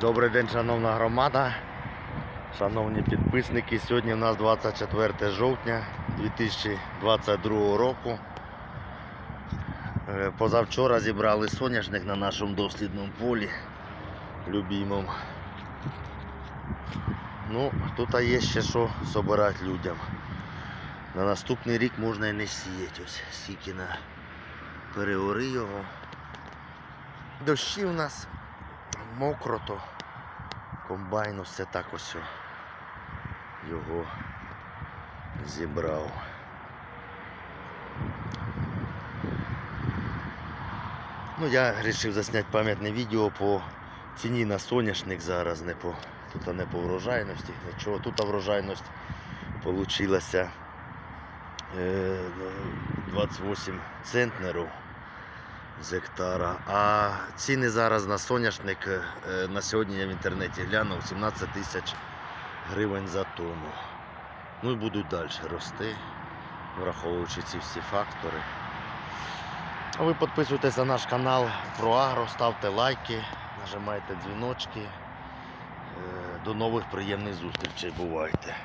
Добрий день, шановна громада, шановні підписники. Сьогодні у нас 24 жовтня 2022 року. Е, Позавчора зібрали соняшник на нашому дослідному полі любимому. Ну, тут є ще що собирати людям. На наступний рік можна і не сіяти. Ось стільки на переори його. Дощі у нас мокро, то комбайн все так ось його зібрав. Ну, я вирішив засняти пам'ятне відео по ціні на соняшник зараз, не по, тут не по врожайності, нічого. Тут врожайність вийшла 28 центнерів з гектара. А ціни зараз на соняшник е, на сьогодні я в інтернеті глянув 17 тисяч гривень за тонну. Ну і будуть далі рости, враховуючи ці всі фактори. А ви підписуйтесь на наш канал про Агро, ставте лайки, нажимайте дзвіночки. Е, До нових приємних зустрічей. Бувайте!